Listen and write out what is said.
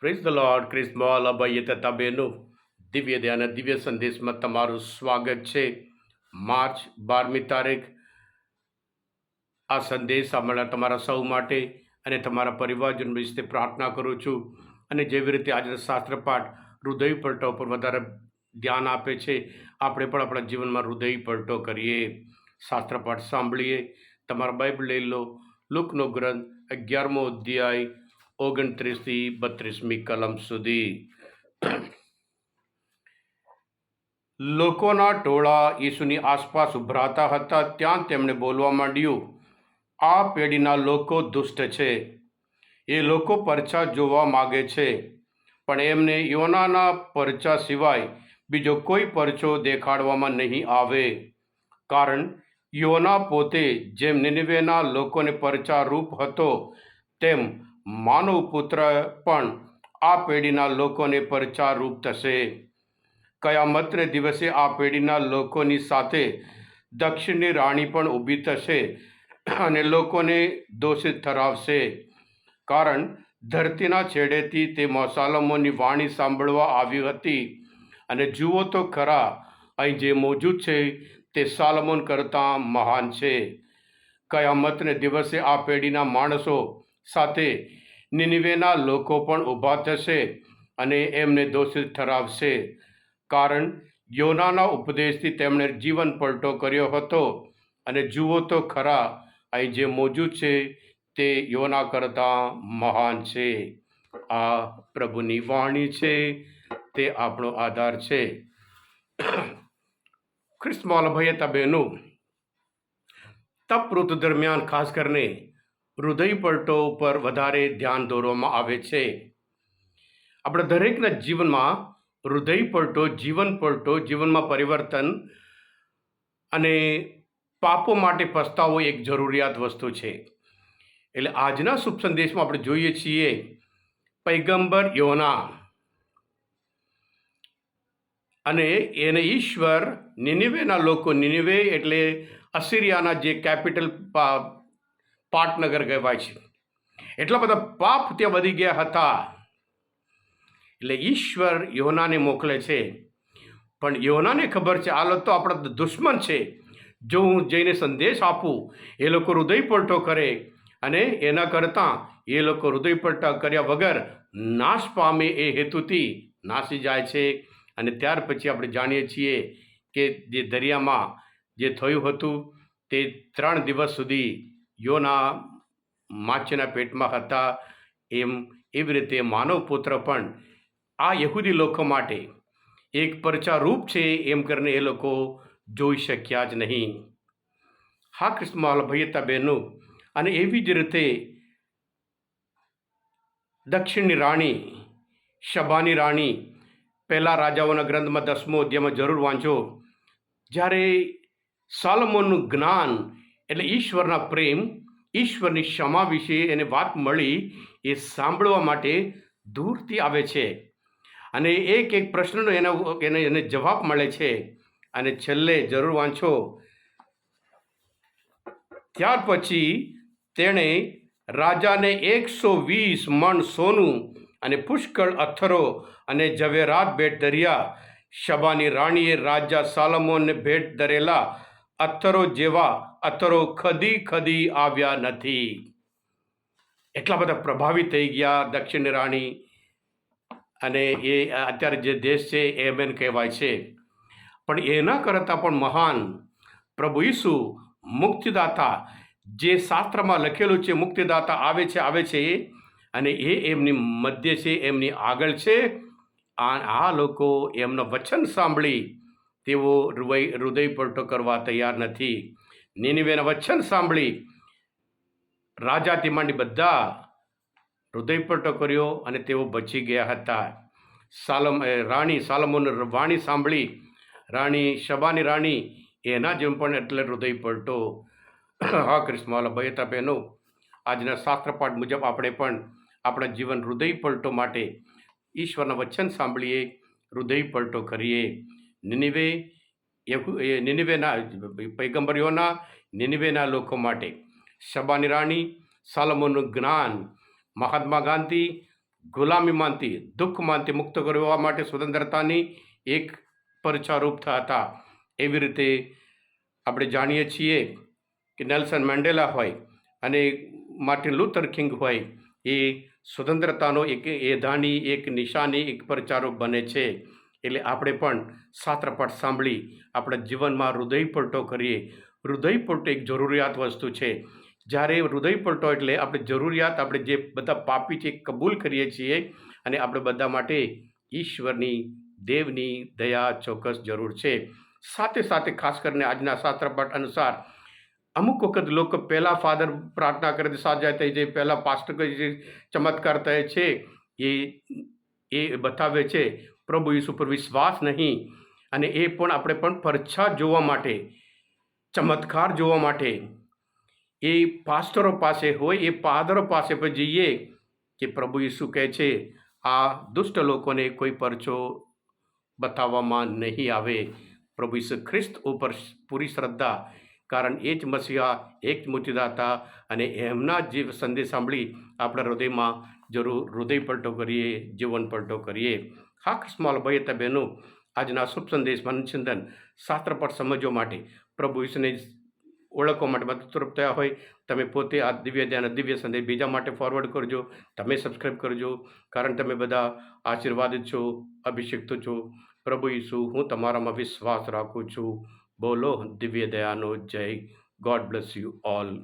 Praise the lord ક્રિસ્મોલ અભય તથા બહેનો દિવ્ય ધ્યાન દિવ્ય સંદેશમાં તમારું સ્વાગત છે માર્ચ બારમી તારીખ આ સંદેશ સાંભળનાર તમારા સૌ માટે અને તમારા પરિવારજન વિશે પ્રાર્થના કરું છું. અને જેવી રીતે આજના શાસ્ત્રપાઠ હૃદય પલટો પર વધારે ધ્યાન આપે છે, આપણે પણ આપણા જીવનમાં હૃદય પલટો કરીએ. શાસ્ત્રપાઠ સાંભળીએ. તમારા બાઇબલ લઈ લો. લુકનો ગ્રંથ અગિયારમો અધ્યાય. ઓગણત્રીસથી બત્રીસમી કલમ સુધી. લોકોના ટોળા ઈસુની આસપાસ ઉભરાતા હતા, ત્યાં તેમણે બોલવા માંડ્યું, આ પેઢીના લોકો દુષ્ટ છે. એ લોકો પરચા જોવા માગે છે. પણ એમને યોનાના પરચા સિવાય બીજો કોઈ પરચો દેખાડવામાં નહીં આવે. કારણ યોના પોતે જેમ નિનવેના લોકોને પરચા રૂપ હતો, તેમ માનવ પુત્ર પણ આ પેઢીના લોકોને પરચા રૂપ થશે કયામતને દિવસે આ પેઢીના લોકોની સાથે દક્ષિણની રાણી પણ ઊભી થશે અને લોકોને દોષિત ઠરાવશે. કારણ ધરતીના છેડેથી તે મોસાલમોની વાણી સાંભળવા આવી હતી. અને જુઓ તો ખરા, અહીં જે મોજૂદ છે તે સાલમોન કરતાં મહાન છે. કયામતને દિવસે આ પેઢીના માણસો સાથે નિનિવેના લોકો પણ ઊભા થશે અને એમને દોષિત ઠરાવશે. કારણ યોનાના ઉપદેશથી તેમણે જીવન પલટો કર્યો હતો અને જુઓ તો ખરા અહીં જે મોજૂદ છે તે યોના કરતાં મહાન છે. આ પ્રભુની વાણી છે, તે આપણો આધાર છે. ખ્રિસ્ત મોલભાઈએ તબેનું તપ ઋતુ દરમિયાન ખાસ કરીને હૃદય પલટો ઉપર વધારે ધ્યાન દોરવામાં આવે છે. આપણે દરેકના જીવનમાં હૃદય પલટો જીવન પલટો જીવનમાં પરિવર્તન અને પાપો માટે પસ્તાવો એક જરૂરિયાત વસ્તુ છે. એટલે આજના શુભ સંદેશમાં આપણે જોઈએ છીએ પૈગંબર યોના. અને એને ઈશ્વર નિનિવેના લોકો, નિનિવે એટલે અસિરિયાના જે કેપિટલ પાટનગર કહેવાય છે. એટલા બધા પાપ ત્યાં વધી ગયા હતા. એટલે ઈશ્વર યોનાને મોકલે છે. પણ યોનાને ખબર છે, આ લોકો તો આપણા દુશ્મન છે. જો હું જઈને સંદેશ આપું, એ લોકો હૃદય પલટો કરે અને એના કરતાં એ લોકો હૃદય પલટા કર્યા વગર નાશ પામે એ હેતુથી નાસી જાય છે. અને ત્યાર પછી આપણે જાણીએ છીએ કે જે દરિયામાં જે થયું હતું, તે ત્રણ દિવસ સુધી યોના માછીના પેટમાં હતા. એમ એવી રીતે માનવ પુત્ર પણ આ યહૂદી લોકો માટે એક પરચારૂપ છે એમ કરીને એ લોકો જોઈ શક્યા જ નહીં. હા કૃષ્ણમાલ ભૈયતા બહેનો, અને એવી જ રીતે દક્ષિણની રાણી, શબાની રાણી, પહેલાં રાજાઓના ગ્રંથમાં દસમો અધ્યાયમાં જરૂર વાંચો. જ્યારે સાલમોનનું જ્ઞાન એટલે ઈશ્વરના પ્રેમ, ઈશ્વરની ક્ષમા વિશે એને વાત મળી એ સાંભળવા માટે દૂરથી આવે છે. અને એક એક પ્રશ્નનો એના એને એને જવાબ મળે છે. અને છેલ્લે જરૂર વાંચો. ત્યાર પછી તેણે રાજાને એકસો વીસ મણ સોનું અને પુષ્કળ અથરો અને ઝવેરાત ભેટ ધર્યા. શબાની રાણીએ રાજા સાલમોનને ભેટ ધરેલા અથરો જેવા અથરો ખદી ખદી આવ્યા નથી. એટલા બધા પ્રભાવિત થઈ ગયા દક્ષિણ રાણી અને એ અત્યારે જે દેશ છે એમેન કહેવાય છે. પણ એના કરતાં પણ મહાન પ્રભુ ઈસુ મુક્તિદાતા જે શાસ્ત્રમાં લખેલું છે, મુક્તિદાતા આવે છે આવે છે અને એ એમની મધ્ય છે, એમની આગળ છે. આ લોકો એમનું વચન સાંભળી તેઓ હૃદય હૃદય પલટો કરવા તૈયાર નથી. નિનિવેના વચન સાંભળી રાજાથી માંડી બધા હૃદય પલટો કર્યો અને તેઓ બચી ગયા હતા. સાલમ રાણી, સાલમોન વાણી સાંભળી રાણી, શબાની રાણી એના જેમ પણ એટલે હૃદય પલટો હા કૃષ્ણવાલા ભયતા બહેનો. આજના શાસ્ત્રપાઠ મુજબ આપણે પણ આપણા જીવન હૃદય પલટો માટે ઈશ્વરના વચન સાંભળીએ હૃદય પલટો કરીએ. નિનિવે એ નિનિવેના પૈગંબરીઓના નિનિવેના લોકો માટે. શબાની રાણી, સાલમોનું જ્ઞાન, મહાત્મા ગાંધી ગુલામીમાંથી દુઃખમાંથી મુક્ત કરવા માટે સ્વતંત્રતાની એક પરચારૂપ હતા. એવી રીતે આપણે જાણીએ છીએ કે નેલ્સન મેન્ડેલા હોય અને માર્ટિન લુથર કિંગ હોય, એ સ્વતંત્રતાનો એક એધાની એક નિશાની, એક પરચારૂપ બને છે. એટલે આપણે પણ સાત્રપાઠ સાંભળી આપણા જીવનમાં હૃદય પલટો કરીએ. હૃદય પલટો એક જરૂરિયાત વસ્તુ છે. જ્યારે હૃદય પલટો એટલે આપણે જરૂરિયાત આપણે જે બધા પાપી છે કબૂલ કરીએ છીએ અને આપણે બધા માટે ઈશ્વરની, દેવની દયા ચોક્કસ જરૂર છે. સાથે સાથે ખાસ કરીને આજના શાસ્ત્રપાઠ અનુસાર અમુક વખત લોકો પહેલાં ફાધર પ્રાર્થના કરે સાજા થઈ જાય, પહેલાં પાસ્ટર ચમત્કાર થાય છે, એ એ બતાવે છે. પ્રભુ ઈસુ પર વિશ્વાસ નહીં અને એ પણ આપણે પણ પરછા જોવા માટે, ચમત્કાર જોવા માટે. એ પાસ્ટરો પાસે હોય, એ પાદરો પાસે પણ જઈએ કે પ્રભુ ઈસુ કહે છે, આ દુષ્ટ લોકોને કોઈ પરચો બતાવવામાં નહીં આવે. પ્રભુ ઈસુ ખ્રિસ્ત ઉપર પૂરી શ્રદ્ધા, કારણ એ જ મસીહા એક જ મુક્તિદાતા અને એમના જે સંદેશ સાંભળી આપણા હૃદયમાં જરૂર હૃદય પલટો કરીએ, જીવન પલટો કરીએ. હા સ્મોલ ભાઈ બહેનો આજના શુભ સંદેશમાં અનુસંધાન શાસ્ત્ર પર સમજવા માટે. પ્રભુ ઈસુને ઓળખવા માટે મદદરૂપ થયા હોય. તમે પોતે આ દિવ્ય ધ્યાન દિવ્ય સંદેશ બીજા માટે ફોરવર્ડ કરજો. તમે સબસ્ક્રાઈબ કરજો, કારણ તમે બધા આશીર્વાદિત છો અભિષિક્ત છો. પ્રભુ ઈસુ, હું તમારામાં વિશ્વાસ રાખું છું. બોલો દિવ્ય દયાનો જય. God bless you all